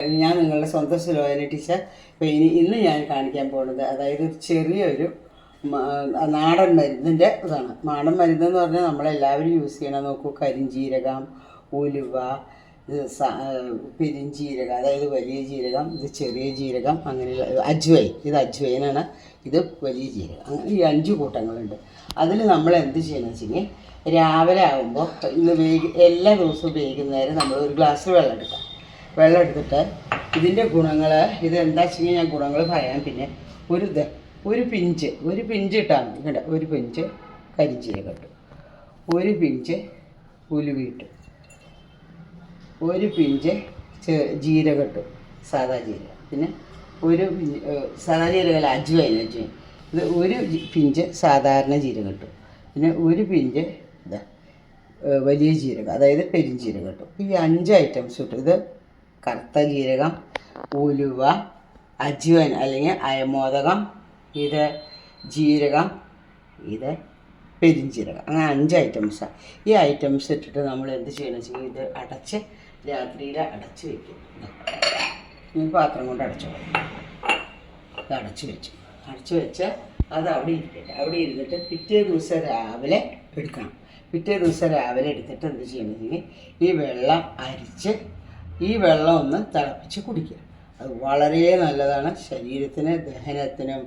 ഞാൻ നിങ്ങളുടെ സ്വന്തം സുലോചന ടീച്ചർ. അപ്പോൾ ഇനി ഇന്ന് ഞാൻ കാണിക്കാൻ പോകുന്നത് അതായത് ഒരു ചെറിയൊരു നാടൻ മരുന്നിന്റെ ഇതാണ്. നാടൻ മരുന്ന് എന്ന് പറഞ്ഞാൽ നമ്മളെല്ലാവരും യൂസ് ചെയ്യണം നോക്കൂ കരിഞ്ജീരകം ഉലുവ പെരിഞ്ചീരകം അതായത് വലിയ ജീരകം ഇത് ചെറിയ ജീരകം അങ്ങനെയുള്ള അജ്വൈൻ ഇത് അജ്വൈനാണ്. ഇത് വലിയ ജീരകം. അങ്ങനെ ഈ അഞ്ച് കൂട്ടങ്ങളുണ്ട്. അതിൽ നമ്മൾ എന്ത് ചെയ്യണമെന്ന് വെച്ചെങ്കിൽ രാവിലെ ആകുമ്പോൾ ഇന്ന് വേഗ എല്ലാ ദിവസവും വൈകുന്നേരം നമ്മൾ ഒരു ഗ്ലാസ് വെള്ളം എടുക്കാം. വെള്ളം എടുത്തിട്ട് ഇതിന്റെ ഗുണങ്ങൾ ഇത് എന്താ വെച്ചെങ്കിൽ ഞാൻ ഗുണങ്ങൾ പറയാം. പിന്നെ ഒരു ഇത് ഒരു പിഞ്ച് ഒരു പിഞ്ച് ഇട്ടാൽ മതി. ഒരു പിഞ്ച് കരിഞ്ചീരകം ഇട്ടു. ഒരു പിഞ്ച് ഉലുവി ഇട്ടു. ഒരു പിഞ്ച് ജീരകം ഇട്ടു. സാദാ ജീരകം. പിന്നെ ഒരു സാദാ ജീരകമല്ല അജ്വൈൻ അജ്വൈൻ ഇത് ഒരു പിഞ്ച് സാധാരണ ജീരകം ഇട്ടു. പിന്നെ ഒരു പിഞ്ച് ഇതാ വലിയ ജീരകം അതായത് പെരിഞ്ജീരകം ഇട്ടു. ഈ അഞ്ച് ഐറ്റംസ് ഇട്ടു. ഇത് കറുത്ത ജീരകം ഉലുവ അജുവൻ അല്ലെങ്കിൽ അയമോദകം ഇത് ജീരകം ഇത് പെരിഞ്ജീരകം അങ്ങനെ അഞ്ച് ഐറ്റംസാണ് ഈ ഐറ്റംസ് ഇട്ടിട്ട് നമ്മൾ എന്ത് ചെയ്യണമെന്ന് വെച്ചാൽ ഇത് അടച്ച് രാത്രിയിൽ അടച്ച് വെക്കും. ഈ പാത്രം കൊണ്ട് അടച്ചു ഇത് അടച്ചു വെച്ചു. അടച്ചു വെച്ച് അത് അവിടെ ഇരിക്കട്ടെ. അവിടെ ഇരുന്നിട്ട് പിറ്റേ ദിവസം രാവിലെ എടുക്കണം. പിറ്റേ ദിവസം രാവിലെ എടുത്തിട്ട് എന്ത് ചെയ്യണമെങ്കിൽ ഈ വെള്ളം അരിച്ച് ഈ വെള്ളം ഒന്ന് തിളപ്പിച്ച് കുടിക്കുക. അത് വളരെ നല്ലതാണ്. ശരീരത്തിന് ദഹനത്തിനും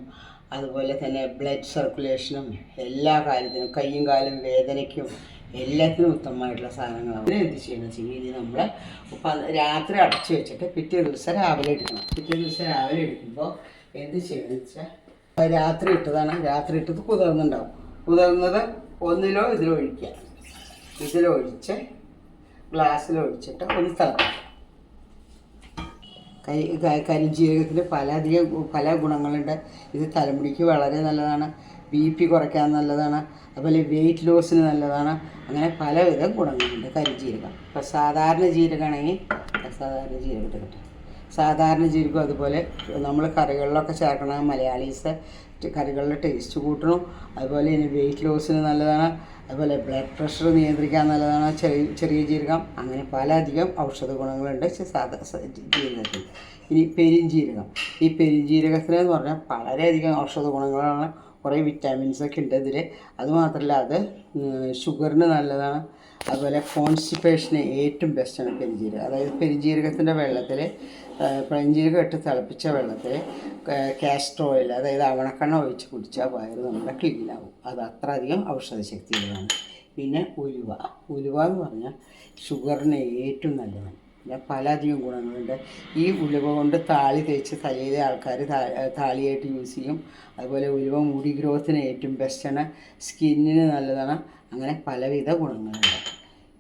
അതുപോലെ തന്നെ ബ്ലഡ് സർക്കുലേഷനും എല്ലാ കാര്യത്തിനും കയ്യും കാലും വേദനയ്ക്കും എല്ലാത്തിനും ഉത്തമമായിട്ടുള്ള സാധനങ്ങളാണ്. ഇതിന് എന്ത് ചെയ്യണം? ഇനി നമ്മൾ രാത്രി അടച്ചു വെച്ചിട്ട് പിറ്റേ ദിവസം രാവിലെ എടുക്കണം. പിറ്റേ ദിവസം രാവിലെ എടുക്കുമ്പോൾ എന്ത് ചെയ്യണമെന്ന് വെച്ചാൽ രാത്രി ഇട്ടതാണ്. രാത്രി ഇട്ടത് കുതിർന്നുണ്ടാവും. കുതിർന്നത് ഒന്നിലോ ഇതിലോ ഒഴിക്കുക. ഇതിലൊഴിച്ച് ഗ്ലാസ്സിലൊഴിച്ചിട്ട് ഒന്ന് തിളപ്പിക്കുക. കരി കരിഞ്ജീരകത്തിൽ പല അധികം ഗു- പല ഗുണങ്ങളുണ്ട്. ഇത് തലമുടിക്ക് വളരെ നല്ലതാണ്. ബി പി കുറയ്ക്കാൻ നല്ലതാണ്. അതുപോലെ വെയിറ്റ് ലോസിന് നല്ലതാണ്. അങ്ങനെ പലവിധ ഗുണങ്ങളുണ്ട് കരിഞ്ജീരകം ഇപ്പോൾ സാധാരണ ജീരകമാണെങ്കിൽ സാധാരണ ജീരകം എടുക്കട്ടെ സാധാരണ ജീരകം അതുപോലെ നമ്മൾ കറികളിലൊക്കെ ചേർക്കണ മലയാളീസ് കറികളുടെ ടേസ്റ്റ് കൂട്ടണം. അതുപോലെ ഇനി വെയിറ്റ് ലോസിന് നല്ലതാണ്. അതുപോലെ ബ്ലഡ് പ്രഷർ നിയന്ത്രിക്കാൻ നല്ലതാണ്. ചെറിയ ചെറിയ ജീരകം. അങ്ങനെ പലധികം ഔഷധ ഗുണങ്ങളുണ്ട് ജീരകത്തിൽ. ഇനി പെരിഞ്ജീരകം ഈ പെരിഞ്ജീരകത്തിന് എന്ന് പറഞ്ഞാൽ വളരെയധികം ഔഷധ ഗുണങ്ങളാണ്. കുറേ വിറ്റാമിൻസ് ഒക്കെ ഉണ്ട് ഇതിൽ അതുമാത്രമല്ല അത് ഷുഗറിന് നല്ലതാണ്. അതുപോലെ കോൺസ്റ്റിപ്പേഷന് ഏറ്റവും ബെസ്റ്റാണ് പെരിഞ്ജീരകം അതായത് പെരിഞ്ജീരകത്തിന്റെ വെള്ളത്തിൽ പെരിഞ്ജീരകം ഇട്ട് തിളപ്പിച്ച വെള്ളത്തിൽ കാസ്റ്റർ ഓയിൽ അതായത് അവണക്കണ്ണ ഒഴിച്ച് കുടിച്ചാൽ വയറ് നമ്മുടെ ക്ലീനാവും അത് അത്രയധികം ഔഷധ ശക്തിയുള്ളതാണ് പിന്നെ ഉലുവ. ഉലുവ എന്ന് പറഞ്ഞാൽ ഷുഗറിന് ഏറ്റവും നല്ലതാണ്. പലധികം ഗുണങ്ങളുണ്ട്. ഈ ഉലുവ കൊണ്ട് താളി തേച്ച് തലയിലെ ആൾക്കാർ താളിയായിട്ട് യൂസ് ചെയ്യും. അതുപോലെ ഉലുവ മുടി ഗ്രോത്തിന് ഏറ്റവും ബെസ്റ്റാണ് സ്കിന്നിന് നല്ലതാണ്. അങ്ങനെ പലവിധ ഗുണങ്ങളുണ്ട്.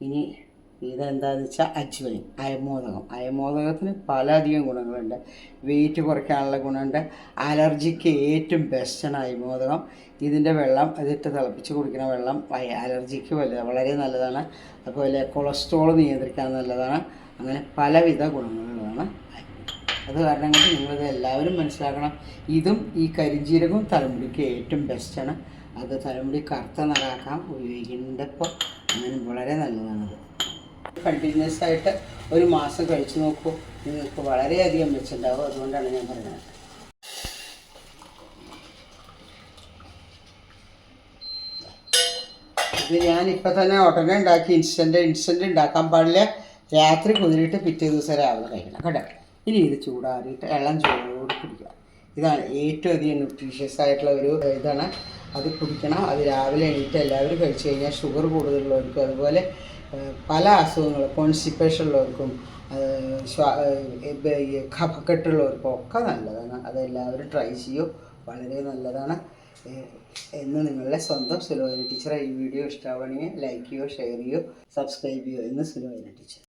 ഇനി ഇതെന്താണെന്ന് വെച്ചാൽ അജ്വൈൻ അയമോദകം. അയമോദകത്തിന് പലധികം ഗുണങ്ങളുണ്ട്. വെയിറ്റ് കുറയ്ക്കാനുള്ള ഗുണമുണ്ട്. അലർജിക്ക് ഏറ്റവും ബെസ്റ്റാണ് അയമോദകം. ഇതിന്റെ വെള്ളം അതിട്ട് തിളപ്പിച്ച് കുടിക്കുന്ന വെള്ളം അലർജിക്ക് വളരെ നല്ലതാണ്. അതുപോലെ കൊളസ്ട്രോൾ നിയന്ത്രിക്കാൻ നല്ലതാണ്. അങ്ങനെ പലവിധ ഗുണങ്ങളുള്ളതാണ്. അത് കാരണം കൊണ്ട് നിങ്ങളിത് എല്ലാവരും മനസ്സിലാക്കണം. ഇതും ഈ കരിഞ്ജീരകവും തലമുടിക്ക് ഏറ്റവും ബെസ്റ്റാണ് അത് തലമുടി കറുത്ത നിറാക്കാൻ ഉപയോഗിക്കേണ്ടപ്പോൾ അങ്ങനെ വളരെ നല്ലതാണത് കണ്ടിന്യൂസ് ആയിട്ട് ഒരു മാസം കഴിച്ചു നോക്കൂ. നിങ്ങൾക്ക് വളരെയധികം മെച്ചുണ്ടാവും അതുകൊണ്ടാണ് ഞാൻ പറയുന്നത് ഇത് ഇപ്പം തന്നെ ഉടനെ ഉണ്ടാക്കി. ഇൻസ്റ്റന്റ് ഇൻസ്റ്റന്റ് ഉണ്ടാക്കാൻ പാടില്ല. രാത്രി കുതിരിയിട്ട് പിറ്റേ ദിവസം രാവിലെ കഴിക്കണം കേട്ടോ. ഇനി ഇത് ചൂടാറിയിട്ട് ഇളം ചൂടോട് കുടിക്കുക. ഇതാണ് ഏറ്റവും അധികം ന്യൂട്രീഷ്യസ് ആയിട്ടുള്ള ഒരു ഇതാണ്. അത് കുടിക്കണം. അത് രാവിലെ എണീറ്റ് എല്ലാവരും കഴിച്ചു കഴിഞ്ഞാൽ ഷുഗർ കൂടുതലുള്ളവർക്കും അതുപോലെ പല അസുഖങ്ങൾ കോൺസ്റ്റിപ്പേഷൻ ഉള്ളവർക്കും കഫക്കെട്ടുള്ളവർക്കും ഒക്കെ നല്ലതാണ്. അതെല്ലാവരും ട്രൈ ചെയ്യൂ. വളരെ നല്ലതാണ്. എന്ന് നിങ്ങളുടെ സ്വന്തം സുലോചന ടീച്ചറെ ഈ വീഡിയോ ഇഷ്ടമാവണമെങ്കിൽ ലൈക്ക് ചെയ്യോ ഷെയർ ചെയ്യോ സബ്സ്ക്രൈബ് ചെയ്യോ എന്ന് സുലോചന ടീച്ചർ.